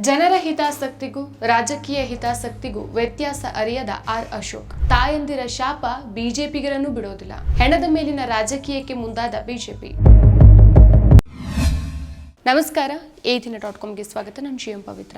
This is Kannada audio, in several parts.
ಜನರ ಹಿತಾಸಕ್ತಿಗೂ, ರಾಜಕೀಯ ಹಿತಾಸಕ್ತಿಗೂ ವ್ಯತ್ಯಾಸ ಅರಿಯದ ಆರ್ ಅಶೋಕ್. ತಾಯಂದಿರ ಶಾಪ ಬಿಜೆಪಿಗರನ್ನು ಬಿಡೋದಿಲ್ಲ. ಹೆಣದ ಮೇಲಿನ ರಾಜಕೀಯಕ್ಕೆ ಮುಂದಾದ ಬಿಜೆಪಿ. ನಮಸ್ಕಾರ ಎ ದಿನ ಡಾಟ್ ಕಾಮ್ಗೆ ಸ್ವಾಗತ. ನಾನು ಶಿವಂ ಪವಿತ್ರ.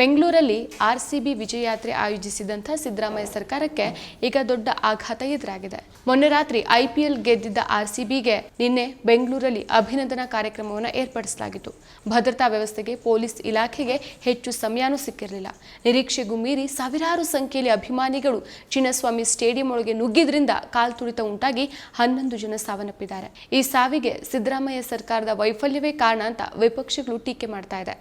ಬೆಂಗಳೂರಲ್ಲಿ ಆರ್ ಸಿ ಬಿ ವಿಜಯಯಾತ್ರೆ ಆಯೋಜಿಸಿದಂಥ ಸಿದ್ದರಾಮಯ್ಯ ಸರ್ಕಾರಕ್ಕೆ ಈಗ ದೊಡ್ಡ ಆಘಾತ ಎದುರಾಗಿದೆ. ಮೊನ್ನೆ ರಾತ್ರಿ ಐ ಪಿ ಎಲ್ ಗೆದ್ದಿದ್ದ ಆರ್ ಸಿ ಬಿಗೆ ನಿನ್ನೆ ಬೆಂಗಳೂರಲ್ಲಿ ಅಭಿನಂದನಾ ಕಾರ್ಯಕ್ರಮವನ್ನು ಏರ್ಪಡಿಸಲಾಗಿತ್ತು. ಭದ್ರತಾ ವ್ಯವಸ್ಥೆಗೆ ಪೊಲೀಸ್ ಇಲಾಖೆಗೆ ಹೆಚ್ಚು ಸಮಯನೂ ಸಿಕ್ಕಿರಲಿಲ್ಲ. ನಿರೀಕ್ಷೆಗೂ ಮೀರಿ ಸಾವಿರಾರು ಸಂಖ್ಯೆಯಲ್ಲಿ ಅಭಿಮಾನಿಗಳು ಚಿನ್ನಸ್ವಾಮಿ ಸ್ಟೇಡಿಯಂ ಒಳಗೆ ನುಗ್ಗಿದ್ರಿಂದ ಕಾಲ್ತುಳಿತ ಉಂಟಾಗಿ ಹನ್ನೊಂದು ಜನ ಸಾವನ್ನಪ್ಪಿದ್ದಾರೆ. ಈ ಸಾವಿಗೆ ಸಿದ್ದರಾಮಯ್ಯ ಸರ್ಕಾರದ ವೈಫಲ್ಯವೇ ಕಾರಣ ಅಂತ ವಿಪಕ್ಷಗಳು ಟೀಕೆ ಮಾಡ್ತಾ ಇದೆ.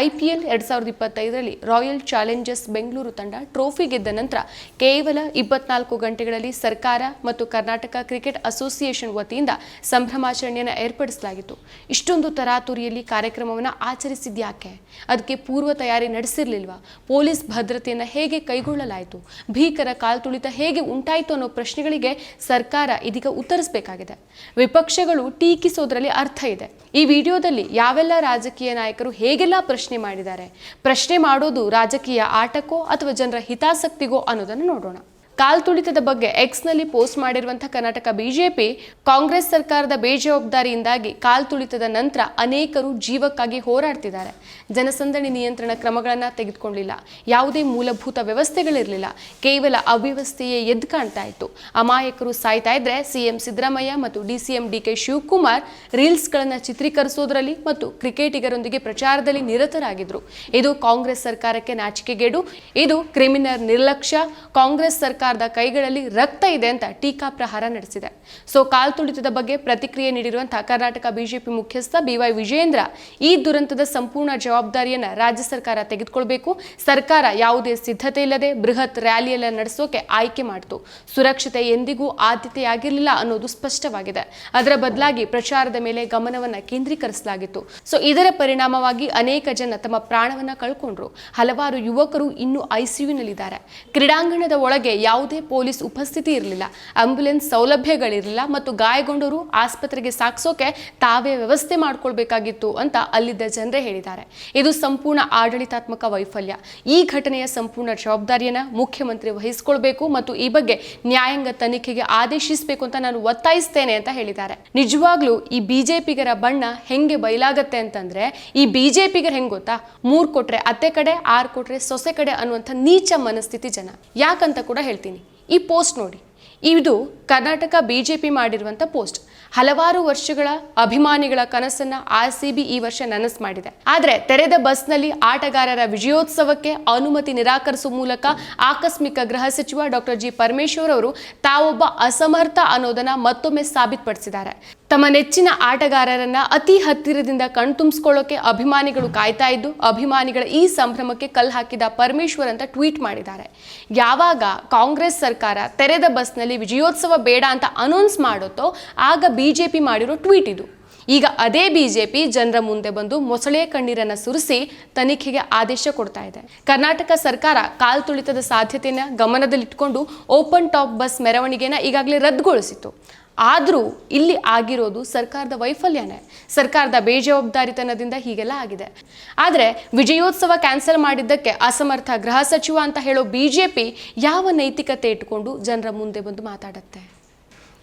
ಐಪಿಎಲ್ ಎರಡ್ ಸಾವಿರದ ಇಪ್ಪತ್ತೈದರಲ್ಲಿ ರಾಯಲ್ ಚಾಲೆಂಜರ್ಸ್ ಬೆಂಗಳೂರು ತಂಡ ಟ್ರೋಫಿ ಗೆದ್ದ ನಂತರ ಕೇವಲ ಇಪ್ಪತ್ನಾಲ್ಕು ಗಂಟೆಗಳಲ್ಲಿ ಸರ್ಕಾರ ಮತ್ತು ಕರ್ನಾಟಕ ಕ್ರಿಕೆಟ್ ಅಸೋಸಿಯೇಷನ್ ವತಿಯಿಂದ ಸಂಭ್ರಮಾಚರಣೆಯನ್ನು ಏರ್ಪಡಿಸಲಾಗಿತ್ತು. ಇಷ್ಟೊಂದು ತರಾತುರಿಯಲ್ಲಿ ಕಾರ್ಯಕ್ರಮವನ್ನು ಆಚರಿಸಿದ್ಯಾಕೆ? ಅದಕ್ಕೆ ಪೂರ್ವ ತಯಾರಿ ನಡೆಸಿರಲಿಲ್ವಾ? ಪೊಲೀಸ್ ಭದ್ರತೆಯನ್ನು ಹೇಗೆ ಕೈಗೊಳ್ಳಲಾಯಿತು? ಭೀಕರ ಕಾಲ್ತುಳಿತ ಹೇಗೆ ಉಂಟಾಯಿತು ಅನ್ನೋ ಪ್ರಶ್ನೆಗಳಿಗೆ ಸರ್ಕಾರ ಇದೀಗ ಉತ್ತರಿಸಬೇಕಾಗಿದೆ. ವಿಪಕ್ಷಗಳು ಟೀಕಿಸೋದ್ರಲ್ಲಿ ಅರ್ಥ ಇದೆ. ಈ ವಿಡಿಯೋದಲ್ಲಿ ಯಾವೆಲ್ಲ ರಾಜಕೀಯ ನಾಯಕರು ಹೇಗೆಲ್ಲ ಪ್ರಶ್ನೆ ಮಾಡಿದ್ದಾರೆ. ಪ್ರಶ್ನೆ ಮಾಡೋದು ರಾಜಕೀಯ ಆಟಕ್ಕೋ ಅಥವಾ ಜನರ ಹಿತಾಸಕ್ತಿಗೋ ಅನ್ನೋದನ್ನು ನೋಡೋಣ. ಕಾಲ್ತುಳಿತದ ಬಗ್ಗೆ ಎಕ್ಸ್ನಲ್ಲಿ ಪೋಸ್ಟ್ ಮಾಡಿರುವಂತಹ ಕರ್ನಾಟಕ ಬಿಜೆಪಿ, ಕಾಂಗ್ರೆಸ್ ಸರ್ಕಾರದ ಬೇಜವಾಬ್ದಾರಿಯಿಂದಾಗಿ ಕಾಲ್ ತುಳಿತದ ನಂತರ ಅನೇಕರು ಜೀವಕ್ಕಾಗಿ ಹೋರಾಡ್ತಿದ್ದಾರೆ. ಜನಸಂದಣಿ ನಿಯಂತ್ರಣ ಕ್ರಮಗಳನ್ನು ತೆಗೆದುಕೊಂಡಿಲ್ಲ. ಯಾವುದೇ ಮೂಲಭೂತ ವ್ಯವಸ್ಥೆಗಳಿರಲಿಲ್ಲ. ಕೇವಲ ಅವ್ಯವಸ್ಥೆಯೇ ಎದ್ದು ಕಾಣ್ತಾ ಇತ್ತು. ಅಮಾಯಕರು ಸಾಯ್ತಾ ಇದ್ರೆ ಸಿಎಂ ಸಿದ್ದರಾಮಯ್ಯ ಮತ್ತು ಡಿಸಿಎಂ ಡಿಕೆ ಶಿವಕುಮಾರ್ ರೀಲ್ಸ್ಗಳನ್ನು ಚಿತ್ರೀಕರಿಸೋದ್ರಲ್ಲಿ ಮತ್ತು ಕ್ರಿಕೆಟಿಗರೊಂದಿಗೆ ಪ್ರಚಾರದಲ್ಲಿ ನಿರತರಾಗಿದ್ರು. ಇದು ಕಾಂಗ್ರೆಸ್ ಸರ್ಕಾರಕ್ಕೆ ನಾಚಿಕೆಗೇಡು. ಇದು ಕ್ರಿಮಿನಲ್ ನಿರ್ಲಕ್ಷ್ಯ. ಕಾಂಗ್ರೆಸ್ ಸರ್ಕಾರದ ಕೈಗಳಲ್ಲಿ ರಕ್ತ ಇದೆ ಅಂತ ಟೀಕಾ ಪ್ರಹಾರ ನಡೆಸಿದೆ. ಸೊ ಕಾಲ್ ತುಳಿತದ ಬಗ್ಗೆ ಪ್ರತಿಕ್ರಿಯೆ ನೀಡಿರುವಂತಹ ಕರ್ನಾಟಕ ಬಿಜೆಪಿ ಮುಖ್ಯಸ್ಥ ಬಿವೈ ವಿಜಯೇಂದ್ರ ಈ ದುರಂತದ ಸಂಪೂರ್ಣ ಜವಾಬ್ದಾರಿಯನ್ನ ರಾಜ್ಯ ಸರ್ಕಾರ ತೆಗೆದುಕೊಳ್ಬೇಕು. ಸರ್ಕಾರ ಯಾವುದೇ ಸಿದ್ಧತೆ ಇಲ್ಲದೆ ಬೃಹತ್ ರ್ಯಾಲಿಯೆಲ್ಲ ನಡೆಸೋಕೆ ಆಯ್ಕೆ ಮಾಡಿತು. ಸುರಕ್ಷತೆ ಎಂದಿಗೂ ಆದ್ಯತೆಯಾಗಿರಲಿಲ್ಲ ಅನ್ನೋದು ಸ್ಪಷ್ಟವಾಗಿದೆ. ಅದರ ಬದಲಾಗಿ ಪ್ರಚಾರದ ಮೇಲೆ ಗಮನವನ್ನ ಕೇಂದ್ರೀಕರಿಸಲಾಗಿತ್ತು. ಸೊ ಇದರ ಪರಿಣಾಮವಾಗಿ ಅನೇಕ ಜನ ತಮ್ಮ ಪ್ರಾಣವನ್ನ ಕಳ್ಕೊಂಡ್ರು. ಹಲವಾರು ಯುವಕರು ಇನ್ನೂ ಐಸಿಯುನಲ್ಲಿದ್ದಾರೆ. ಕ್ರೀಡಾಂಗಣದ ಒಳಗೆ ಯಾವುದೇ ಪೊಲೀಸ್ ಉಪಸ್ಥಿತಿ ಇರಲಿಲ್ಲ. ಆಂಬ್ಯುಲೆನ್ಸ್ ಸೌಲಭ್ಯಗಳಿರಲಿಲ್ಲ ಮತ್ತು ಗಾಯಗೊಂಡವರು ಆಸ್ಪತ್ರೆಗೆ ಸಾಗಿಸೋಕೆ ತಾವೇ ವ್ಯವಸ್ಥೆ ಮಾಡ್ಕೊಳ್ಬೇಕಾಗಿತ್ತು ಅಂತ ಅಲ್ಲಿದ್ದ ಜನರೇ ಹೇಳಿದ್ದಾರೆ. ಇದು ಸಂಪೂರ್ಣ ಆಡಳಿತಾತ್ಮಕ ವೈಫಲ್ಯ. ಈ ಘಟನೆಯ ಸಂಪೂರ್ಣ ಜವಾಬ್ದಾರಿಯನ್ನು ಮುಖ್ಯಮಂತ್ರಿ ವಹಿಸಿಕೊಳ್ಬೇಕು ಮತ್ತು ಈ ಬಗ್ಗೆ ನ್ಯಾಯಾಂಗ ತನಿಖೆಗೆ ಆದೇಶಿಸಬೇಕು ಅಂತ ನಾನು ಒತ್ತಾಯಿಸ್ತೇನೆ ಅಂತ ಹೇಳಿದ್ದಾರೆ. ನಿಜವಾಗ್ಲೂ ಈ ಬಿಜೆಪಿಗರ ಬಣ್ಣ ಹೆಂಗೆ ಬಯಲಾಗತ್ತೆ ಅಂತಂದ್ರೆ, ಈ ಬಿಜೆಪಿಗರ ಹೆಂಗ್ ಗೊತ್ತಾ? ಮೂರ್ ಕೊಟ್ರೆ ಅತ್ತೆ ಕಡೆ, ಆರ್ ಕೊಟ್ರೆ ಸೊಸೆ ಕಡೆ ಅನ್ನುವಂಥ ನೀಚ ಮನಸ್ಥಿತಿ ಜನ. ಯಾಕಂತ ಕೂಡ ಹೇಳ್ತೀನಿ. ಈ ಪೋಸ್ಟ್ ನೋಡಿ. ಇದು ಕರ್ನಾಟಕ ಬಿಜೆಪಿ ಮಾಡಿರುವಂಥ ಪೋಸ್ಟ್. ಹಲವಾರು ವರ್ಷಗಳ ಅಭಿಮಾನಿಗಳ ಕನಸನ್ನ ಆರ್ ಸಿ ಬಿ ಈ ವರ್ಷ ನನಸು ಮಾಡಿದೆ. ಆದರೆ ತೆರೆದ ಬಸ್ನಲ್ಲಿ ಆಟಗಾರರ ವಿಜಯೋತ್ಸವಕ್ಕೆ ಅನುಮತಿ ನಿರಾಕರಿಸುವ ಮೂಲಕ ಆಕಸ್ಮಿಕ ಗೃಹ ಸಚಿವ ಡಾಕ್ಟರ್ ಜಿ ಪರಮೇಶ್ವರ್ ಅವರು ತಾವೊಬ್ಬ ಅಸಮರ್ಥ ಅನ್ನೋದನ್ನ ಮತ್ತೊಮ್ಮೆ ಸಾಬೀತುಪಡಿಸಿದ್ದಾರೆ. ತಮ್ಮ ನೆಚ್ಚಿನ ಆಟಗಾರರನ್ನ ಅತಿ ಹತ್ತಿರದಿಂದ ಕಣ್ತುಂಬಿಸ್ಕೊಳ್ಳೋಕೆ ಅಭಿಮಾನಿಗಳು ಕಾಯ್ತಾ ಇದ್ದು, ಅಭಿಮಾನಿಗಳ ಈ ಸಂಭ್ರಮಕ್ಕೆ ಕಲ್ ಹಾಕಿದ ಪರಮೇಶ್ವರ್ ಅಂತ ಟ್ವೀಟ್ ಮಾಡಿದ್ದಾರೆ. ಯಾವಾಗ ಕಾಂಗ್ರೆಸ್ ಸರ್ಕಾರ ತೆರೆದ ಬಸ್ನಲ್ಲಿ ವಿಜಯೋತ್ಸವ ಬೇಡ ಅಂತ ಅನೌನ್ಸ್ ಮಾಡುತ್ತೋ, ಆಗ ಬಿಜೆಪಿ ಮಾಡಿರೋ ಟ್ವೀಟ್ ಇದು. ಈಗ ಅದೇ ಬಿಜೆಪಿ ಜನರ ಮುಂದೆ ಬಂದು ಮೊಸಳೆ ಕಣ್ಣೀರನ್ನ ಸುರಿಸಿ ತನಿಖೆಗೆ ಆದೇಶ ಕೊಡ್ತಾ ಇದೆ. ಕರ್ನಾಟಕ ಸರ್ಕಾರ ಕಾಲ್ತುಳಿತದ ಸಾಧ್ಯತೆಯನ್ನ ಗಮನದಲ್ಲಿಟ್ಕೊಂಡು ಓಪನ್ ಟಾಪ್ ಬಸ್ ಮೆರವಣಿಗೆನ ಈಗಾಗಲೇ ರದ್ದುಗೊಳಿಸಿತ್ತು. ಆದರೂ ಇಲ್ಲಿ ಆಗಿರೋದು ಸರ್ಕಾರದ ವೈಫಲ್ಯನೇ. ಸರ್ಕಾರದ ಬೇಜವಾಬ್ದಾರಿತನದಿಂದ ಹೀಗೆಲ್ಲ ಆಗಿದೆ. ಆದರೆ ವಿಜಯೋತ್ಸವ ಕ್ಯಾನ್ಸಲ್ ಮಾಡಿದ್ದಕ್ಕೆ ಅಸಮರ್ಥ ಗೃಹ ಸಚಿವ ಅಂತ ಹೇಳೋ ಬಿಜೆಪಿ ಯಾವ ನೈತಿಕತೆ ಇಟ್ಕೊಂಡು ಜನರ ಮುಂದೆ ಬಂದು ಮಾತಾಡತ್ತೆ?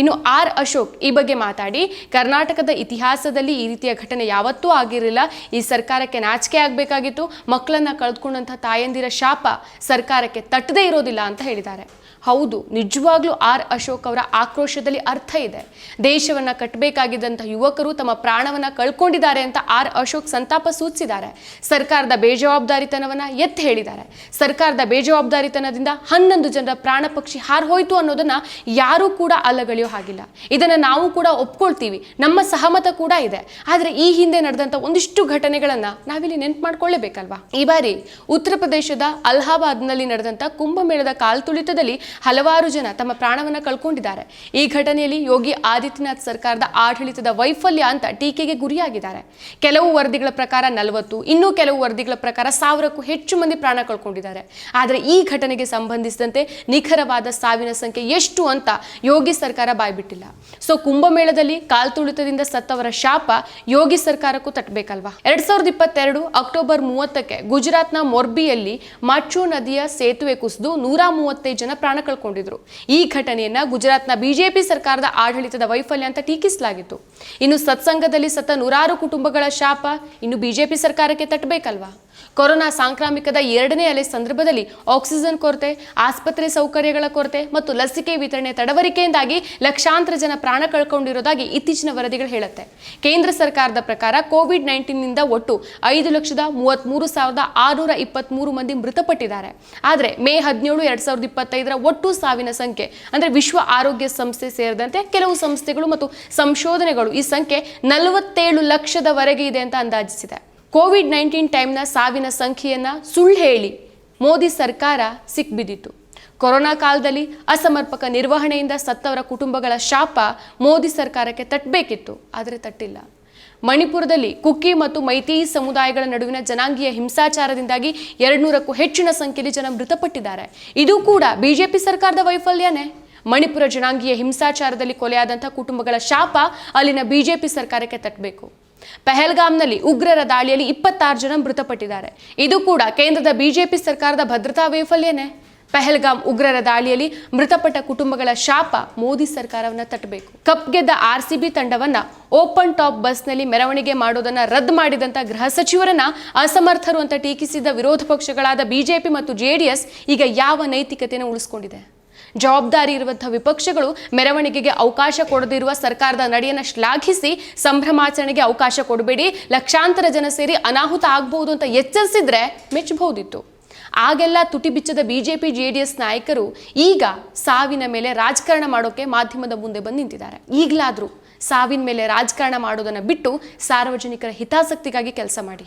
ಇನ್ನು ಆರ್ ಅಶೋಕ್ ಈ ಬಗ್ಗೆ ಮಾತಾಡಿ, ಕರ್ನಾಟಕದ ಇತಿಹಾಸದಲ್ಲಿ ಈ ರೀತಿಯ ಘಟನೆ ಯಾವತ್ತೂ ಆಗಿರಲಿಲ್ಲ. ಈ ಸರ್ಕಾರಕ್ಕೆ ನಾಚಿಕೆ ಆಗಬೇಕಾಗಿತ್ತು. ಮಕ್ಕಳನ್ನು ಕಳೆದುಕೊಂಡಂಥ ತಾಯಂದಿರ ಶಾಪ ಸರ್ಕಾರಕ್ಕೆ ತಟ್ಟದೇ ಇರೋದಿಲ್ಲ ಅಂತ ಹೇಳಿದ್ದಾರೆ. ಹೌದು, ನಿಜವಾಗ್ಲೂ ಆರ್ ಅಶೋಕ್ ಅವರ ಆಕ್ರೋಶದಲ್ಲಿ ಅರ್ಥ ಇದೆ. ದೇಶವನ್ನ ಕಟ್ಟಬೇಕಾಗಿದ್ದಂಥ ಯುವಕರು ತಮ್ಮ ಪ್ರಾಣವನ್ನ ಕಳ್ಕೊಂಡಿದ್ದಾರೆ ಅಂತ ಆರ್ ಅಶೋಕ್ ಸಂತಾಪ ಸೂಚಿಸಿದ್ದಾರೆ. ಸರ್ಕಾರದ ಬೇಜವಾಬ್ದಾರಿತನವನ್ನ ಎತ್ತಿ ಹೇಳಿದ್ದಾರೆ. ಸರ್ಕಾರದ ಬೇಜವಾಬ್ದಾರಿತನದಿಂದ ಹನ್ನೊಂದು ಜನರ ಪ್ರಾಣ ಪಕ್ಷಿ ಹಾರ್ಹೋಯ್ತು ಅನ್ನೋದನ್ನ ಯಾರೂ ಕೂಡ ಅಲ್ಲಗಳೆಯೋ ಹಾಗಿಲ್ಲ. ಇದನ್ನು ನಾವು ಕೂಡ ಒಪ್ಕೊಳ್ತೀವಿ. ನಮ್ಮ ಸಹಮತ ಕೂಡ ಇದೆ. ಆದರೆ ಈ ಹಿಂದೆ ನಡೆದಂತ ಒಂದಿಷ್ಟು ಘಟನೆಗಳನ್ನ ನಾವಿಲ್ಲಿ ನೆನ್ಪು ಮಾಡ್ಕೊಳ್ಳೇಬೇಕಲ್ವಾ? ಈ ಬಾರಿ ಉತ್ತರ ಪ್ರದೇಶದ ಅಲಹಾಬಾದ್ನಲ್ಲಿ ನಡೆದಂತ ಕುಂಭಮೇಳದ ಕಾಲ್ತುಳಿತದಲ್ಲಿ ಹಲವಾರು ಜನ ತಮ್ಮ ಪ್ರಾಣವನ್ನು ಕಳ್ಕೊಂಡಿದ್ದಾರೆ. ಈ ಘಟನೆಯಲ್ಲಿ ಯೋಗಿ ಆದಿತ್ಯನಾಥ್ ಸರ್ಕಾರದ ಆಡಳಿತದ ವೈಫಲ್ಯ ಅಂತ ಟೀಕೆಗೆ ಗುರಿಯಾಗಿದ್ದಾರೆ. ಕೆಲವು ವರದಿಗಳ ಪ್ರಕಾರ ನಲವತ್ತು, ಇನ್ನೂ ಕೆಲವು ವರದಿಗಳ ಪ್ರಕಾರ ಸಾವಿರಕ್ಕೂ ಹೆಚ್ಚು ಮಂದಿ ಪ್ರಾಣ ಕಳ್ಕೊಂಡಿದ್ದಾರೆ. ಆದರೆ ಈ ಘಟನೆಗೆ ಸಂಬಂಧಿಸಿದಂತೆ ನಿಖರವಾದ ಸಾವಿನ ಸಂಖ್ಯೆ ಎಷ್ಟು ಅಂತ ಯೋಗಿ ಸರ್ಕಾರ ಬಾಯ್ಬಿಟ್ಟಿಲ್ಲ. ಸೊ ಕುಂಭಮೇಳದಲ್ಲಿ ಕಾಲ್ತುಳಿತದಿಂದ ಸತ್ತವರ ಶಾಪ ಯೋಗಿ ಸರ್ಕಾರಕ್ಕೂ ತಟ್ಟಬೇಕಲ್ವಾ? ಎರಡ್ ಸಾವಿರದ ಇಪ್ಪತ್ತೆರಡು ಅಕ್ಟೋಬರ್ ಮೂವತ್ತಕ್ಕೆ ಗುಜರಾತ್ನ ಮೊರ್ಬಿಯಲ್ಲಿ ಮಚ್ಚು ನದಿಯ ಸೇತುವೆ ಕುಸಿದು ನೂರ ಮೂವತ್ತೈದು ಜನ ಪ್ರಾಣ ಕಳ್ಕೊಂಡಿದ್ರು ಈ ಘಟನೆಯನ್ನ ಗುಜರಾತ್ನ ಬಿಜೆಪಿ ಸರ್ಕಾರದ ಆಡಳಿತದ ವೈಫಲ್ಯ ಅಂತ ಟೀಕಿಸಲಾಗಿತ್ತು. ಇನ್ನು ಸತ್ಸಂಗದಲ್ಲಿ ಸತ್ತ ನೂರಾರು ಕುಟುಂಬಗಳ ಶಾಪ ಇನ್ನು ಬಿಜೆಪಿ ಸರ್ಕಾರಕ್ಕೆ ತಟ್ಟಬೇಕಲ್ವಾ? ಕೊರೋನಾ ಸಾಂಕ್ರಾಮಿಕದ ಎರಡನೇ ಅಲೆ ಸಂದರ್ಭದಲ್ಲಿ ಆಕ್ಸಿಜನ್ ಕೊರತೆ, ಆಸ್ಪತ್ರೆ ಸೌಕರ್ಯಗಳ ಕೊರತೆ ಮತ್ತು ಲಸಿಕೆ ವಿತರಣೆ ತಡವರಿಕೆಯಿಂದಾಗಿ ಲಕ್ಷಾಂತರ ಜನ ಪ್ರಾಣ ಕಳ್ಕೊಂಡಿರೋದಾಗಿ ಇತ್ತೀಚಿನ ವರದಿಗಳು ಹೇಳುತ್ತೆ. ಕೇಂದ್ರ ಸರ್ಕಾರದ ಪ್ರಕಾರ ಕೋವಿಡ್ ನೈನ್ಟೀನ್ನಿಂದ ಒಟ್ಟು ಐದು ಲಕ್ಷದ ಮೂವತ್ತ್ಮೂರು ಸಾವಿರದ ಆರುನೂರ ಇಪ್ಪತ್ತ್ಮೂರು ಮಂದಿ ಮೃತಪಟ್ಟಿದ್ದಾರೆ. ಆದರೆ ಮೇ ಹದಿನೇಳು ಎರಡು ಸಾವಿರದ ಇಪ್ಪತ್ತೈದರ ಒಟ್ಟು ಸಾವಿನ ಸಂಖ್ಯೆ ಅಂದರೆ ವಿಶ್ವ ಆರೋಗ್ಯ ಸಂಸ್ಥೆ ಸೇರಿದಂತೆ ಕೆಲವು ಸಂಸ್ಥೆಗಳು ಮತ್ತು ಸಂಶೋಧನೆಗಳು ಈ ಸಂಖ್ಯೆ ನಲವತ್ತೇಳು ಲಕ್ಷದವರೆಗೆ ಇದೆ ಅಂತ ಅಂದಾಜಿಸಿದೆ. ಕೋವಿಡ್ ನೈನ್ಟೀನ್ ಟೈಮ್ನ ಸಾವಿನ ಸಂಖ್ಯೆಯನ್ನು ಸುಳ್ಳು ಹೇಳಿ ಮೋದಿ ಸರ್ಕಾರ ಸಿಕ್ಕಿಬಿದ್ದಿತು ಕೊರೋನಾ ಕಾಲದಲ್ಲಿ ಅಸಮರ್ಪಕ ನಿರ್ವಹಣೆಯಿಂದ ಸತ್ತವರ ಕುಟುಂಬಗಳ ಶಾಪ ಮೋದಿ ಸರ್ಕಾರಕ್ಕೆ ತಟ್ಟಬೇಕಿತ್ತು, ಆದರೆ ತಟ್ಟಿಲ್ಲ. ಮಣಿಪುರದಲ್ಲಿ ಕುಕ್ಕಿ ಮತ್ತು ಮೈತಿ ಸಮುದಾಯಗಳ ನಡುವಿನ ಜನಾಂಗೀಯ ಹಿಂಸಾಚಾರದಿಂದಾಗಿ ಎರಡ್ನೂರಕ್ಕೂ ಹೆಚ್ಚಿನ ಸಂಖ್ಯೆಯಲ್ಲಿ ಜನ ಮೃತಪಟ್ಟಿದ್ದಾರೆ. ಇದು ಕೂಡ ಬಿಜೆಪಿ ಸರ್ಕಾರದ ವೈಫಲ್ಯನೇ. ಮಣಿಪುರ ಜನಾಂಗೀಯ ಹಿಂಸಾಚಾರದಲ್ಲಿ ಕೊಲೆಯಾದಂಥ ಕುಟುಂಬಗಳ ಶಾಪ ಅಲ್ಲಿನ ಬಿಜೆಪಿ ಸರ್ಕಾರಕ್ಕೆ ತಟ್ಟಬೇಕು. ಪಹಲ್ಗಾಮ್ನಲ್ಲಿ ಉಗ್ರರ ದಾಳಿಯಲ್ಲಿ ಇಪ್ಪತ್ತಾರು ಜನ ಮೃತಪಟ್ಟಿದ್ದಾರೆ. ಇದು ಕೂಡ ಕೇಂದ್ರದ ಬಿಜೆಪಿ ಸರ್ಕಾರದ ಭದ್ರತಾ ವೈಫಲ್ಯನೇ. ಪೆಹಲ್ಗಾಮ್ ಉಗ್ರರ ದಾಳಿಯಲ್ಲಿ ಮೃತಪಟ್ಟ ಕುಟುಂಬಗಳ ಶಾಪ ಮೋದಿ ಸರ್ಕಾರವನ್ನ ತಟ್ಟಬೇಕು. ಕಪ್ ಗೆದ್ದ ಆರ್ ಸಿ ಬಿ ತಂಡವನ್ನ ಓಪನ್ ಟಾಪ್ ಬಸ್ನಲ್ಲಿ ಮೆರವಣಿಗೆ ಮಾಡೋದನ್ನ ರದ್ದು ಮಾಡಿದಂತ ಗೃಹ ಸಚಿವರನ್ನ ಅಸಮರ್ಥರು ಅಂತ ಟೀಕಿಸಿದ ವಿರೋಧ ಪಕ್ಷಗಳಾದ ಬಿಜೆಪಿ ಮತ್ತು ಜೆಡಿಎಸ್ ಈಗ ಯಾವ ನೈತಿಕತೆಯನ್ನು ಉಳಿಸ್ಕೊಂಡಿದೆ? ಜವಾಬ್ದಾರಿ ಇರುವಂತಹ ವಿಪಕ್ಷಗಳು ಮೆರವಣಿಗೆಗೆ ಅವಕಾಶ ಕೊಡದಿರುವ ಸರ್ಕಾರದ ನಡೆಯನ್ನು ಶ್ಲಾಘಿಸಿ ಸಂಭ್ರಮಾಚರಣೆಗೆ ಅವಕಾಶ ಕೊಡಬೇಡಿ. ಲಕ್ಷಾಂತರ ಜನ ಸೇರಿ ಅನಾಹುತ ಆಗಬಹುದು ಅಂತ ಎಚ್ಚರಿಸಿದ್ರೆ ಮೆಚ್ಚಬಹುದಿತ್ತು. ಆಗೆಲ್ಲ ತುಟಿ ಬಿಚ್ಚದ ಬಿಜೆಪಿ, ಜೆಡಿಎಸ್ ನಾಯಕರು ಈಗ ಸಾವಿನ ಮೇಲೆ ರಾಜಕಾರಣ ಮಾಡೋಕೆ ಮಾಧ್ಯಮದ ಮುಂದೆ ಬಂದು ನಿಂತಿದ್ದಾರೆ. ಈಗಲಾದರೂ ಸಾವಿನ ಮೇಲೆ ರಾಜಕಾರಣ ಮಾಡೋದನ್ನ ಬಿಟ್ಟು ಸಾರ್ವಜನಿಕರ ಹಿತಾಸಕ್ತಿಗಾಗಿ ಕೆಲಸ ಮಾಡಿ.